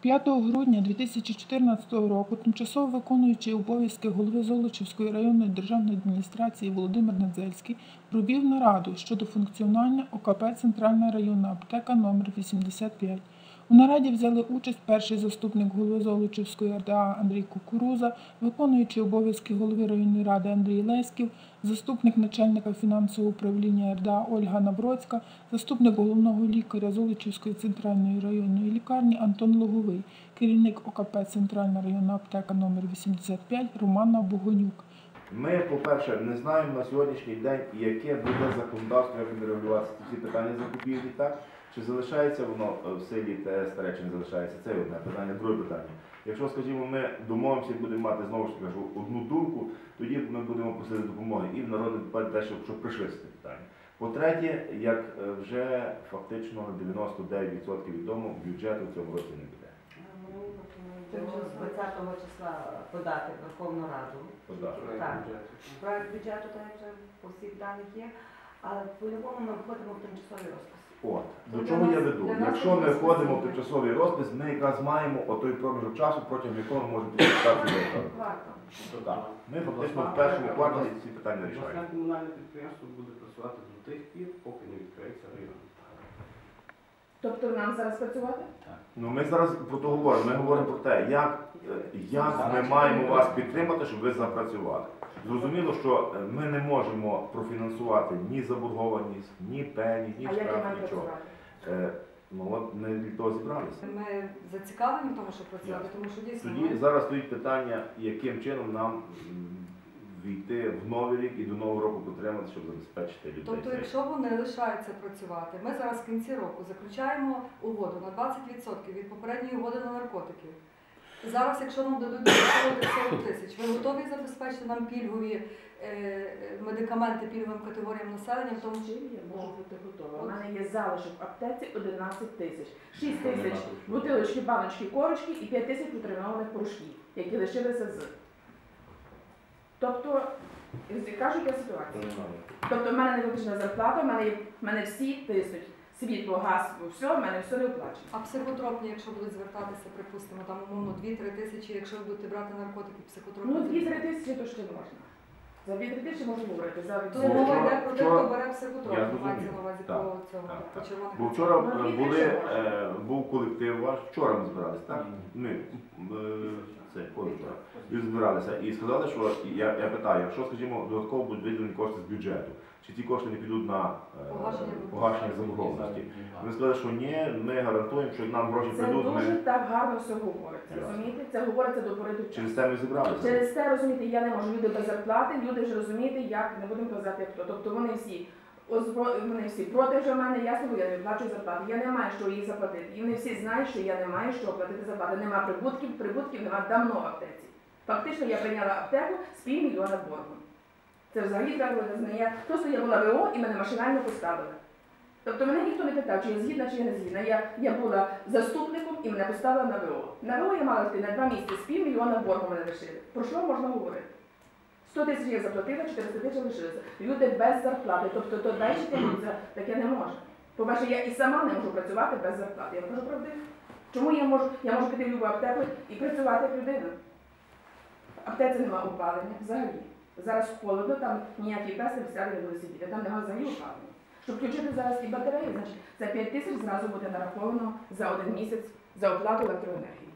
5 грудня 2014 року тимчасово виконуючий обов'язки голови Золочівської районної державної адміністрації Володимир Надзельський провів нараду щодо функціонування ОКП Центральна районна аптека номер 85. У нараді взяли участь перший заступник голови Золочівської РДА Андрій Кукуруза, виконуючий обов'язки голови районної ради Андрій Леськів, заступник начальника фінансового управління РДА Ольга Набродська, заступник головного лікаря Золочівської центральної районної лікарні Антон Логовий, керівник ОКП Центральна районна аптека номер 85 Романа Богонюк. Ми, по-перше, не знаємо на сьогоднішній день, яке буде законодавство, як регулюватися ці питання закупівлі, так? Чи залишається воно е, в силі те старе, чи не залишається? Це одне питання. Друге питання. Якщо, скажімо, ми домовимося і будемо мати знову ж таки кажу, одну думку, тоді ми будемо просити допомоги і в народних депутатів теж, щоб, щоб прийшли з цим питанням. По-третє, як е, вже фактично 99% відомо, бюджету в цьому році не буде. З 20 числа подати Верховну Раду. Подати. Так. Проект бюджету, так як вже по всіх даних є, але по-любому ми входимо в тимчасовий розпис. От, до чого я веду? Якщо ми входимо в тимчасовий розпис, ми якраз маємо отой проміжок часу, протягом якого ми можемо підписати виставку. Так. Ми фактично в першому кварталі ці питання рішаємо. Комунальне підприємство буде працювати до тих пір, поки не відкриється район. Тобто нам зараз працювати? Ну ми зараз про то говоримо. Ми говоримо про те, як, е, як ми маємо вас підтримати, щоб ви запрацювали. Зрозуміло, що е, ми не можемо профінансувати ні заборгованість, ні пені, ні А як я штраф, нічого. працювати? Е, Ну от ми для того зібралися. Ми зацікавлені в тому, щоб працювати, тому що дійсно Тоді зараз стоїть питання, яким чином нам війти в новий рік і до нового року підтримати, щоб забезпечити людей. Тобто, якщо вони лишаються працювати, ми зараз в кінці року заключаємо угоду на 20% від попередньої угоди на наркотики. Зараз, якщо нам дадуть 40 тисяч, ви готові забезпечити нам пільгові е, е, медикаменти пільговим категоріям населення, в тому Чим я можу бути готова? У мене є залишок в аптеці 11 тисяч. 6 тисяч бутилочки, баночки, корочки і 5 тисяч потренованих порошків, які лишилися з. Тобто, кажу, яка ситуація. Тобто в мене не виплачена зарплата, в мене, в мене всі тиснуть. Світло, газ, все, в мене все не оплачено. А психотропні, якщо будуть звертатися, припустимо, там умовно 2-3 тисячі, якщо ви будете брати наркотики, психотропні. Ну, 2-3 тисячі то ще можна. За 2-3 тисячі можна говорити. За То мова йде про вчора- хто бере психотропні, мається на увазі по цього, так, так. Бо вчора Ну, е, були, е, був колектив ваш, вчора ми збиралися, так? Ми е. І збиралися і сказали, що я, я питаю, якщо, скажімо, додатково будуть виділені кошти з бюджету, чи ті кошти не підуть на е, Погашення заборгованості? Вони сказали, що ні, ми гарантуємо, що нам гроші Це прийдуть, дуже ми так гарно все говориться. Ясно. Розумієте? Це говориться до пори до часу. через це ми зібралися. Через те розумієте, я не можу люди без зарплати, люди вже розумієте, як не будемо казати, хто. Тобто вони всі озбро- вони всі проти вже мене, ясно, бо я не плачу зарплати. Я не маю що їй заплатити. І вони всі знають, що я не маю що платити зарплати. Нема прибутків, прибутків нема давно в аптеці. Фактично я прийняла аптеку з півмільйона боргу. Це взагалі треба не знає. Просто я була ВО і мене машинально поставили. Тобто мене ніхто не питав, чи я згідна, чи я не згідна. Я, я була заступником і мене поставили на ВО. На ВО я мала йти на два місяці з півмільйона боргу мене лишили. Про що можна говорити? 100 тисяч я заплатила, 400 тисяч лишилися. Люди без зарплати. Тобто то тягнуться, таке не може. По-перше, я і сама не можу працювати без зарплати. Я кажу правду. Чому я можу? Я можу піти в любу аптеку і працювати як людина. Аптеці немає опалення взагалі. Зараз холодно, там ніякі песи взагалі не сидіти, там немає взагалі опалення. Щоб включити зараз і батареї, значить це 5 тисяч зразу буде нараховано за один місяць за оплату електроенергії.